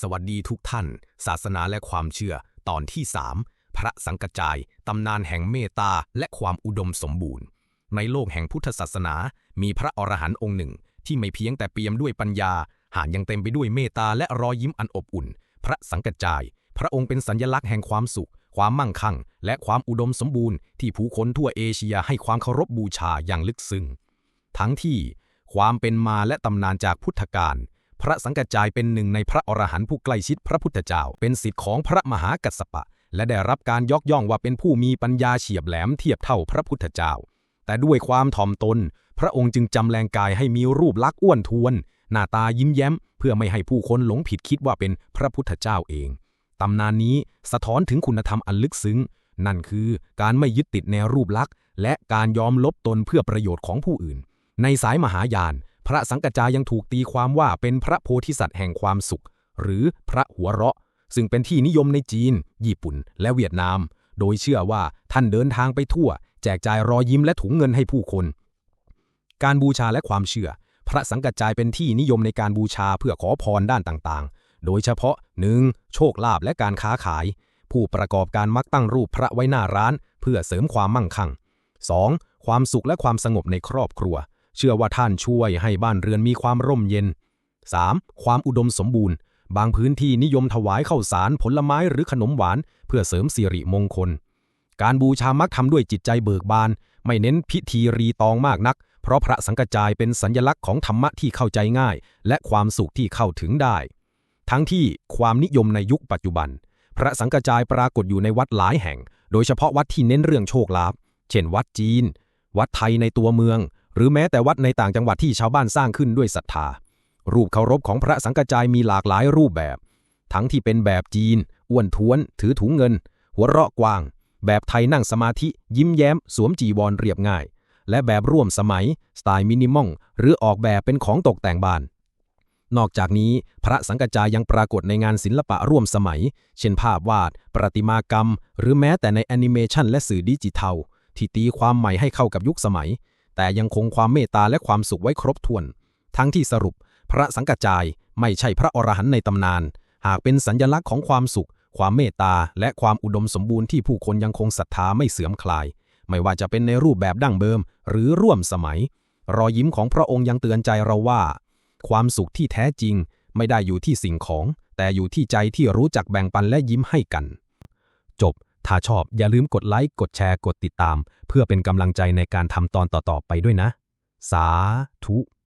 สวัสดีทุกท่าน ศาสนาและความเชื่อ ตอนที่ 3 พระสังกจาย ตำนานแห่งเมตตาและความอุดมสมบูรณ์ ในโลกแห่งพุทธศาสนา มีพระอรหันต์องค์หนึ่ง ที่ไม่เพียงแต่เปี่ยมด้วยปัญญา หากยังเต็มไปด้วยเมตตาและรอยยิ้มอันอบอุ่น พระสังกจาย พระองค์เป็นสัญลักษณ์แห่งความสุข ความมั่งคั่ง และความอุดมสมบูรณ์ที่ผู้คนทั่วเอเชียให้ความเคารพบูชาอย่างลึกซึ้ง ทั้งที่ความเป็นมาและตำนานจากพุทธกาล ระสังกัจจายเป็นหนึ่งในพระอรหันต์ผู้ใกล้ชิดพระพุทธเจ้า เป็นสิทธิ์ของพระมหากัสสปะ และได้รับการยกย่องว่าเป็นผู้มีปัญญาเฉียบแหลมเทียบเท่าพระพุทธเจ้า แต่ด้วยความถ่อมตน พระองค์จึงจำแรงกายให้มีรูปลักษณ์อ้วนทวน หน้าตายิ้มแย้ม เพื่อไม่ให้ผู้คนหลงผิดคิดว่าเป็นพระพุทธเจ้าเองตำนานนี้สะท้อนถึงคุณธรรมอันลึกซึ้ง นั่นคือการไม่ยึดติดในรูปลักษณ์และการยอมลบตนเพื่อประโยชน์ของผู้อื่น ในสายมหายาน พระสังกจายังถูกตีความว่าเป็นพระโพธิสัตว์แห่งความสุข หรือพระหัวเราะ ซึ่งเป็นที่นิยมในจีน ญี่ปุ่น และเวียดนาม โดยเชื่อว่าท่านเดินทางไปทั่ว แจกจ่ายรอยยิ้มและถุงเงินให้ผู้คน การบูชาและความเชื่อ พระสังกัจจายเป็นที่นิยมในการบูชาเพื่อขอพรด้านต่างๆ โดยเฉพาะ 1. โชคลาภและการค้าขาย ผู้ประกอบการมักตั้งรูปพระไว้หน้าร้าน เพื่อเสริมความมั่งคั่ง 2. ความสุขและความสงบในครอบครัว เชื่อว่าท่านช่วยให้บ้านเรือนมีความร่มเย็น 3. ความอุดมสมบูรณ์ บางพื้นที่นิยมถวายข้าวสาร ผลไม้หรือขนมหวาน เพื่อเสริมสิริมงคล การบูชามักทำด้วยจิตใจเบิกบาน ไม่เน้นพิธีรีตองมากนัก เพราะพระสังกจายเป็นสัญลักษณ์ของธรรมะที่เข้าใจง่าย และความสุขที่เข้าถึงได้ ทั้งที่ความนิยมในยุคปัจจุบัน พระสังกจายปรากฏอยู่ในวัดหลายแห่ง โดยเฉพาะวัดที่เน้นเรื่องโชคลาภ เช่น วัดจีน วัดไทยในตัวเมือง หรือแม้แต่วัดในต่างจังหวัดที่ชาวบ้านสร้างขึ้นด้วยศรัทธา รูปเคารพของพระสังกจายมีหลากหลายรูปแบบ ทั้งที่เป็นแบบจีน อ้วนท้วน ถือถุงเงิน หัวเราะกว้าง แบบไทยนั่งสมาธิ ยิ้มแย้ม สวมจีวรเรียบง่าย และแบบร่วมสมัย สไตล์มินิมอลหรือออกแบบเป็นของตกแต่งบ้านนอกจากนี้พระสังกจายยังปรากฏในงานศิลปะร่วมสมัย เช่นภาพวาด ประติมากรรม หรือแม้แต่ในแอนิเมชันและสื่อดิจิทัล ที่ตีความใหม่ให้เข้ากับยุคสมัย แต่ยังคงความเมตตาและความสุขไว้ครบถ้วน ทั้งที่สรุป พระสังกัจจายไม่ใช่พระอรหันต์ในตำนาน หากเป็นสัญลักษณ์ของความสุข ความเมตตา และความอุดมสมบูรณ์ที่ผู้คนยังคงศรัทธาไม่เสื่อมคลาย ไม่ว่าจะเป็นในรูปแบบดั้งเดิม หรือร่วมสมัย รอยยิ้มของพระองค์ยังเตือนใจเราว่า ความสุขที่แท้จริง ไม่ได้อยู่ที่สิ่งของ แต่อยู่ที่ใจที่รู้จักแบ่งปันและยิ้มให้กัน จบ ถ้าชอบอย่าลืมกดไลค์ กดแชร์ กดติดตาม เพื่อเป็นกำลังใจในการทำตอนต่อๆไปด้วยนะ สาธุ